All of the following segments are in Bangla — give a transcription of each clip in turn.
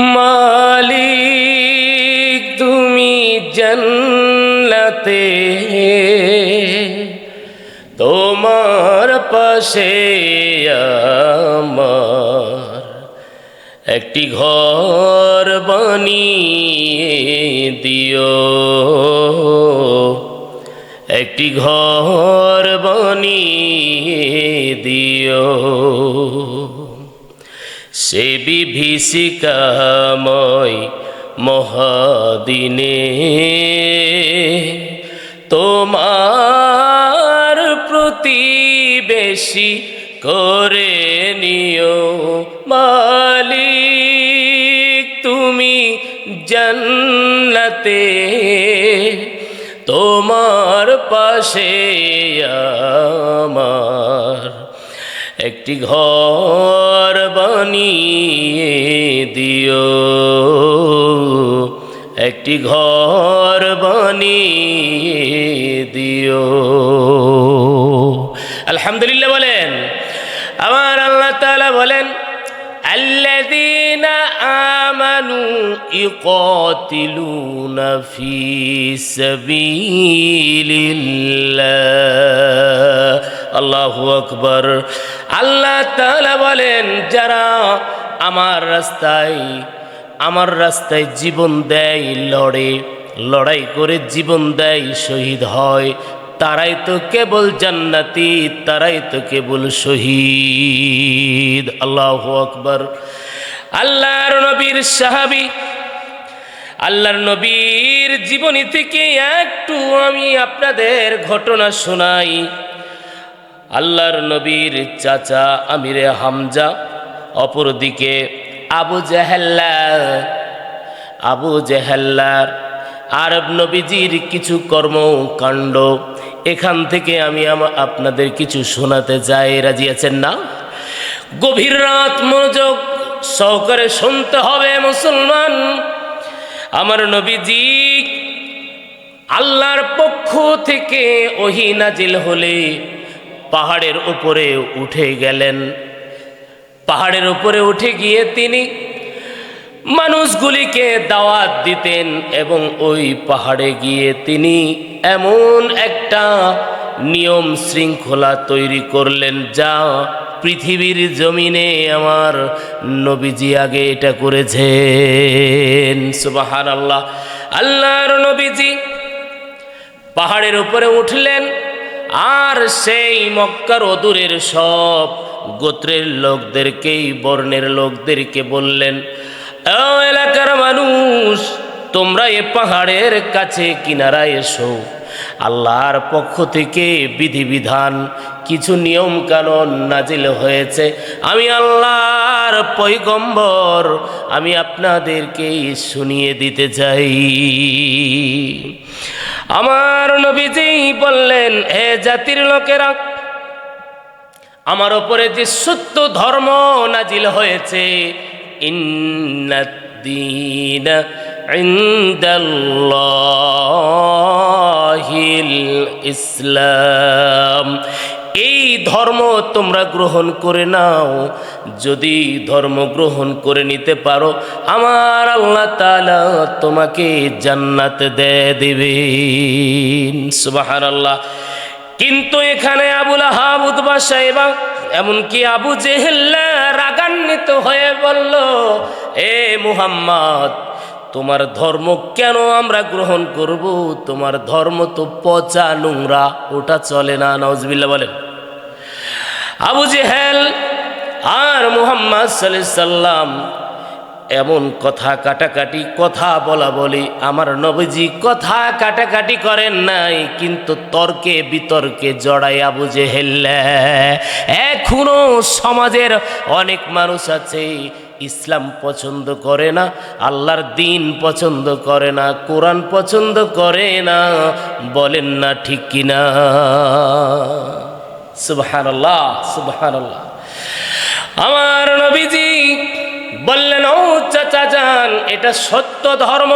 মালিক তুমি জন্নতে। তোমার পাশে আমার একটি ঘর বানিয়ে দিও। একটি ঘর বানিয়ে দিও। সে বিভীষিকাময় মহাদিনে। তোমার প্রতিবেশী করে নিও মালিক তুমি জন্নতে। তোমার পাশে আমার একটি ঘর বানিয়ে দিও একটি ঘর বানিয়ে দিও আলহামদুলিল্লাহ বলেন আমার আল্লাহ তাআলা বলেন الذين آمنوا يقاتلون في سبيل الله আল্লাহ আকবর। আল্লাহ তাআলা বলেন, যারা আমার রাস্তায় আমার রাস্তায় জীবন দেয়, লড়ে, লড়াই করে জীবন দেয়, শহীদ হয়, তারাই তো কেবল জান্নাতি, তারাই তো কেবল শহীদ। আল্লাহ আকবর। আল্লাহর নবীর সাহাবি, আল্লাহর নবীর জীবনী থেকে একটু আমি আপনাদের ঘটনা শোনাই। আল্লাহর নবীর চাচা আমিরে হামজা, অপরদিকে আবু জাহেল্লা আবু জাহেল্লার আরব নবীজির কিছু কর্মকাণ্ড, এখান থেকে আমি আমা- আপনাদের কিছু শোনাতে চাই রাজি আছেন না? গভীর রাত মনোযোগ সহকারে শুনতে হবে, মুসলমান। আমার নবীজি আল্লাহর পক্ষ থেকে ওহি নাজিল হলে পাহাড়ের উপরে উঠে গেলেন। পাহাড়ের উপরে উঠে গিয়ে তিনি মানুষগুলিকে দাওয়াত দিতেন এবং ওই পাহাড়ে গিয়ে তিনি এমন একটা নিয়ম শৃঙ্খলা তৈরি করলেন যা পৃথিবীর জমিনে আমার নবীজি আগে এটা করেছেন। সুবাহান আল্লাহ আল্লাহর নবীজি পাহাড়ের উপরে উঠলেন। আর সেই মক্কার অদূরের সব গোত্রের লোকদেরকেই, বর্ণের লোকদেরকে বললেন "ও এলাকার মানুষ, তোমরা এ পাহাড়ের কাছে কিনারা এসো। আল্লাহর পক্ষ থেকে বিধিবিধান, কিছু নিয়ম কানুন নাজিল হয়েছে। আমি আল্লাহর পৈগম্বর আমি আপনাদেরকেই শুনিয়ে দিতে চাই। আমার নবীজি বললেন হে জাতির লোকেরা আমার ওপরে যে সত্য ধর্ম নাজিল হয়েছে ইসলাম। এই ধর্ম তোমরা গ্রহণ করে নাও। যদি ধর্ম গ্রহণ করে নিতে পারো, আমার আল্লাহ তালা তোমাকে জান্নাত দে দিবেন। সুবহানাল্লাহ। কিন্তু এখানে আবুল উদ্বা সাহেবা, এমনকি আবু জেহেল্লা রাগান্বিত হয়ে বলল, এ মুহাম্মদ তোমার ধর্ম কেন আমরা গ্রহণ করব? তোমার ধর্ম তো পচা নোংরা, ওটা চলে না নজবিল্লা বলেন। আবু জেহেল আর মুহাম্মদ সাল্লাম এমন কথা কাটাকাটি, কথা বলা বলি, আমার নবীজি কথা কাটাকাটি করেন নাই, কিন্তু তর্কে বিতর্কে জড়াই আবু জেহেল। এখনও সমাজের অনেক মানুষ আছে ইসলাম পছন্দ করে না, আল্লাহর দিন পছন্দ করে না, কোরআন পছন্দ করে না, বলেন না ঠিক কিনা? সুবহান আল্লাহ সুবহান আল্লাহ আমার নবীজি বললেন, ও চাচা যান এটা সত্য ধর্ম।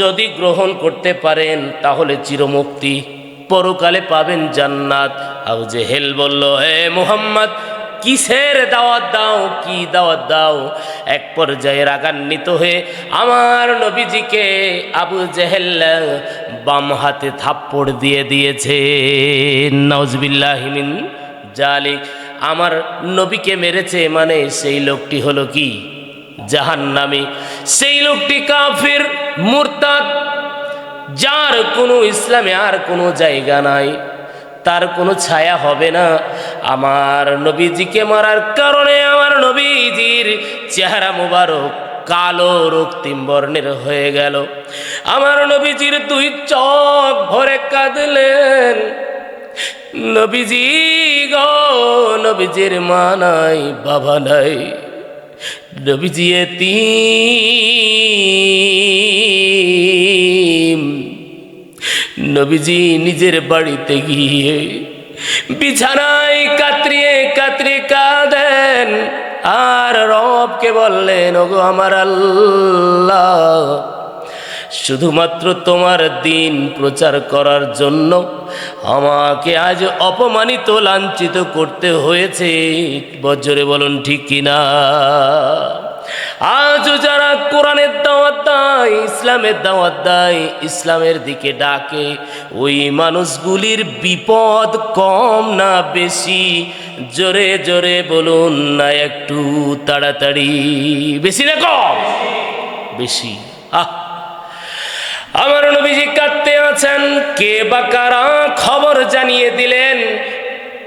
যদি গ্রহণ করতে পারেন, তাহলে চিরমুক্তি। পরকালে পাবেন জান্নাত। আবু জেহেল বলল, হে মুহাম্মদ কিসের দাওয়াত দাও, কি দাওয়াত দাও? এক পর্যায়ে রাগান্বিত হয়ে আমার নবীজিকে আবু জেহেল্লা বাম হাতে থাপ্পড় দিয়ে দিয়েছে। নজবিল্লাহিমিন জালিক। আমার নবীকে মেরেছে মানে সেই লোকটি হলো কি? জাহান্নামী। সেই লোকটি কাফির, মুরতাদ, যার কোনো ইসলামে আর কোনো জায়গা নাই। তার কোনো ছায়া হবে না। আমার নবীজিকে মারার কারণে আমার নবীজির চেহারা মুবারক কালো রক্তিম বর্ণের হয়ে গেল। আমার নবীজির দুই চোখ ভরে কাঁদলেন। নবীজি গো, নবীজির মা নাই, বাবা নাই। নবীজি এতিম। নবীজি নিজের বাড়িতে গিয়ে বিছানায় কাতরিয়ে কাতরিয়ে কাঁদেন। আর রবকে বললেন, ওগো আমার আল্লাহ, শুধুমাত্র তোমার দিন প্রচার করার জন্য আমাকে আজ অপমানিত, লাঞ্ছিত করতে হয়েছে। বজ্রে বলুন, ঠিক কিনা? আজও যারা কোরআনের দাওয়াত দেয়, ইসলামের দাওয়াত দেয়, ইসলামের দিকে ডাকে, ওই মানুষগুলির বিপদ কম না বেশি? জোরে জোরে বলুন না একটু তাড়াতাড়ি। বেশি না কম? বেশি। আহ! আমার নবীজি কাঁদতে আছেন। কে বা কারা খবর জানিয়ে দিলেন?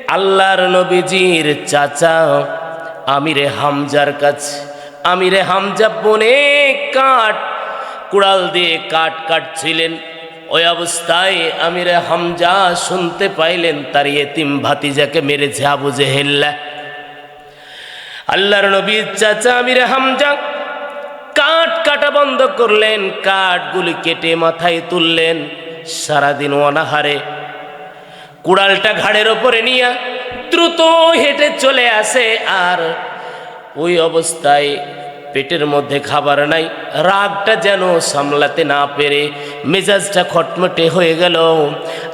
আল্লাহর নবীজির চাচা আমিরে হামজার কাছে। আমিরে হামজা বনে কাঠ, কুড়াল দিয়ে কাঠ কাটছিলেন। ওই অবস্থায় আমিরে হামজা শুনতে পাইলেন তার এতিম ভাতিজাকে মেরেছে আবু জেহেল্লা। আল্লাহর নবীর চাচা আমিরে হামজা কাঠ কাটা বন্ধ করলেন, কাঠগুলি কেটে মাথায় তুললেন সারাদিন অনাহারে। কুড়ালটা ঘাড়ের ওপরে নিয়ে দ্রুত হেঁটে চলে আসে আর ওই অবস্থায় পেটের মধ্যে খাবার নাই, রাগটা যেন সামলাতে না পেরে মেজাজটা খটমটে হয়ে গেল।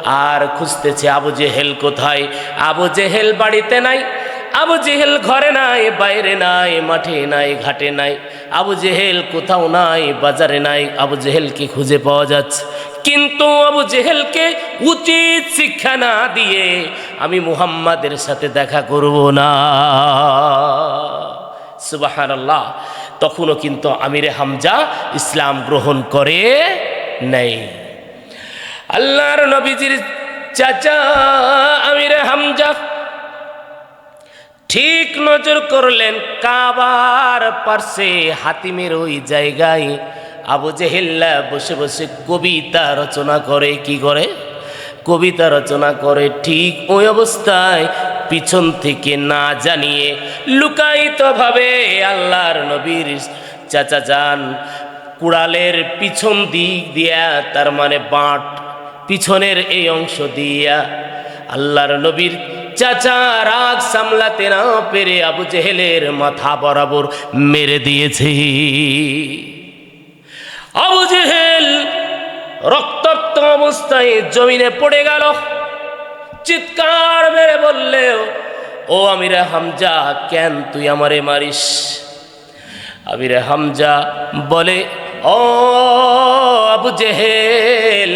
আর খুঁজতেছে, আবু জেহেল কোথায়? আবু জেহেল বাড়িতে নাই, আবু জেহেল ঘরে নাই, বাইরে নাই, মাঠে নাই, ঘাটে নাই। আবু জেহেল কোথাও নাই, বাজারে নাই, আবু জেহেলকে খুঁজে পাওয়া যাচ্ছে। কিন্তু আবু জেহেলকে উচিত শিক্ষা না দিয়ে আমি মুহাম্মাদের সাথে দেখা করব না। সুবাহান তখনও কিন্তু আমিরে হামজা ইসলাম গ্রহণ করে নেই। আল্লাহর নবীজির চাচা আমিরে হামজা ঠিক নজর করলেন কাবার পার্শ্বে হাতিমের ওই জায়গায়। আবু জেহেল্লা বসে বসে কবিতা রচনা করে, কি করে? কবিতা রচনা করে ঠিক ওই অবস্থায় পিছন থেকে না জানিয়ে লুকায়িতভাবে আল্লাহর নবীর চাচা যান। কুড়ালের পিছন দিক দিয়া, তার মানে বাঁট পিছনের এই অংশ দিয়া আল্লাহর নবীর চাচা রাগ সামলাতে না পেরে আবু জেহেলের মাথা বরাবর মেরে দিয়েছে। আবু জেহেল রক্তাক্ত অবস্থায় জমিনে পড়ে গেল। চিৎকার মেরে বললে, ও আমিরে হামজা, কেন তুই আমারে মারিস? আমিরে হামজা বলে, ও আবু জেহেল,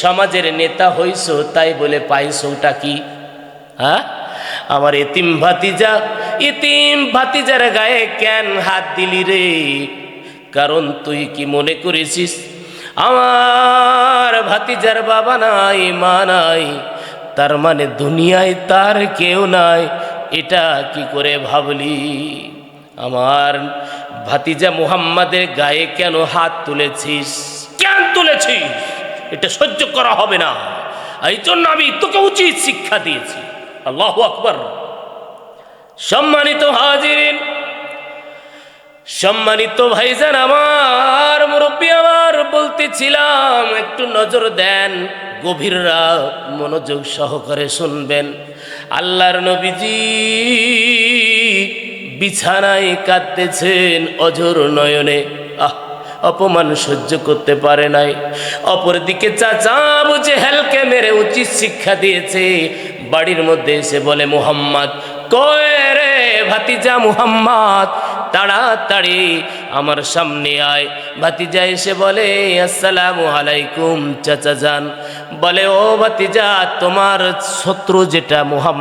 সমাজের নেতা হইস তাই বলে পাইস ওটা কি? হ্যাঁ? আমার এতিম ভাতিজা, এতিম ভাতিজার গায়ে কেন হাত দিলি রে? কারণ তুই কি মনে করেছিস? আমার ভাতিজার বাবা নাই, মা নাই তার মানে দুনিয়ায় তার কেউ নাই। এটা কি করে ভাবলি? আমার ভাতিজা মুহাম্মাদের গায়ে কেন হাত তুলেছিস? কেন তুলেছিস? এটা সহ্য করা হবে না। এই জন্য আমি তোকে উচিত শিক্ষা দিয়েছি। আল্লাহ আকবর। সম্মানিত হাজিরিন, সম্মানিত ভাইজান, আমার মুরব্বী, আমার বলতেছিলাম, একটু নজর দেন। গভীররা মনোযোগ সহকারে শুনবেন। আল্লাহর নবীজি বিছানায় কাঁদতেছেন অজর নয়নে। আহ, অপমান সহ্য করতে পারে নাই। অপরদিকে চাচা বুঝে হেলকে মেরে উচিত শিক্ষা দিয়েছে। বাড়ির মধ্যে এসে বলে, মোহাম্মদ, কয় রে ভাতিজা মুহাম্মদ? তাড়াতাড়ি আমার সামনে আয়। ভাতিজা এসে বলে, আসসালামু আলাইকুম চাচা যান বলে, ও ভাতিজা, তোমার শত্রু যেটা মুহাম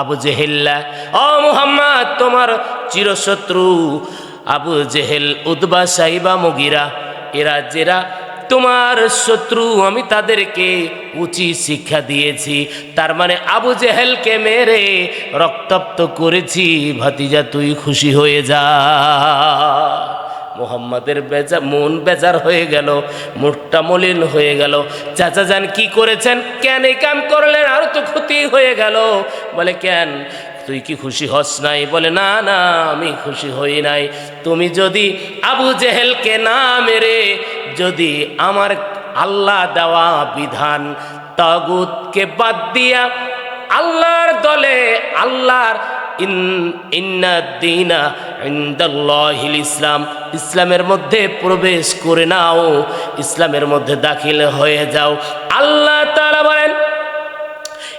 আবু জেহেল্লা। ও মুহাম্মদ, তোমার চিরশত্রু আবু জেহেল উদ্বা সাইবা মুগিরা। এরা জেরা তোমার শত্রু, আমি তাদেরকে উচিত শিক্ষা দিয়েছি। তার মানে আবু জেহেলকে মেরে রক্তাপ্ত করেছি। ভাতিজা, তুই খুশি হয়ে যা। মোহাম্মদের বেজা, মন বেজার হয়ে গেল মুখটা মলিন হয়ে গেল। চাচা যান কি করেছেন? কেন এই কাম করলেন? আরও তো ক্ষতি হয়ে গেল। বলে, কেন? তুই কি খুশি হস নাই? বলে, না না, আমি খুশি হই নাই। তুমি যদি আবু জেহেলকে না মেরে, যদি আমার আল্লাহ দেওয়া বিধান তাগুতকে বাদ দিয়া আল্লাহর দলে আল্লাহর ইসলাম, ইসলামের মধ্যে প্রবেশ করে নাও, ইসলামের মধ্যে দাখিল হয়ে যাও। আল্লাহ তাআলা বলেন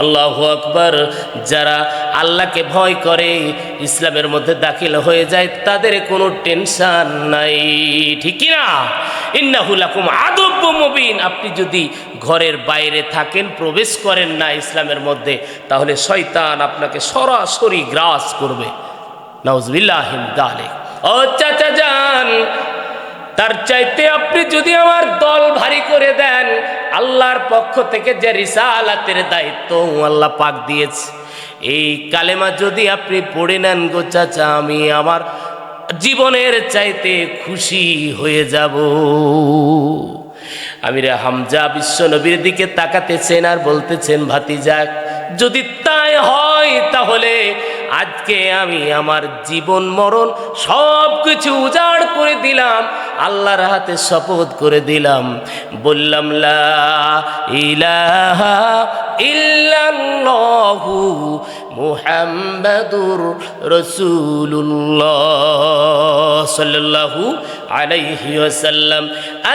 আল্লাহ আকবর, যারা আল্লাহকে ভয় করে, ইসলামের মধ্যে দাখিল হয়ে যায়, তাদের কোনো টেনশন নাই। ঠিক না? ইন্নাহুলাকুম আদব্য মুবিন। আপনি যদি ঘরের বাইরে থাকেন, প্রবেশ করেন না ইসলামের মধ্যে, তাহলে শয়তান আপনাকে সরাসরি গ্রাস করবে। নাউজবিল্লাহিম দালে ও চাচা যান তার চাইতে আপনি যদি আমার দল ভারী করে দেন, আল্লাহর পক্ষ থেকে যে রিসালাতের দায়িত্ব আল্লাহ পাক দিয়েছে। এই কালেমা যদি আপনি পড়ে নেন গো চাচা, আমি আমার জীবনের চাইতে খুশি হয়ে যাব। আমির হামজা বিশ্ব নবীর দিকে তাকাতেছেন আর বলতেছেন ভাতিজাক যদি তাই হয় তাহলে আজকে আমি আমার জীবন, মরণ সব কিছু উজাড় করে দিলাম, আল্লাহর হাতে শপথ করে দিলাম। বললাম, লা ইলাহা ইল্লাল্লাহু মুহাম্মাদুর রসুল্লাহ সাল্লাল্লাহু আলাইহি ওয়াসাল্লাম।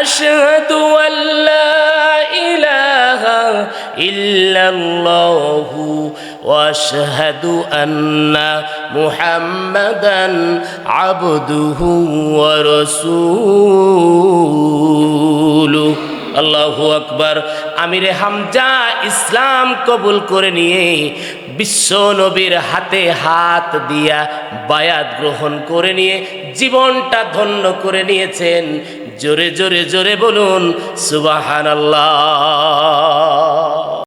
আশহাদু আল্লা ইলাহা ইল্লাল্লাহু واشهد ان محمدا عبده ورسوله আল্লাহু আকবার আমিরে হামজা ইসলাম কবুল করে নিয়ে বিশ্ব নবীর হাতে হাত দিয়া বায়াত গ্রহণ করে নিয়ে জীবনটা ধন্য করে নিয়েছেন জোরে জোরে জোরে বলুন সুবাহান আল্লাহ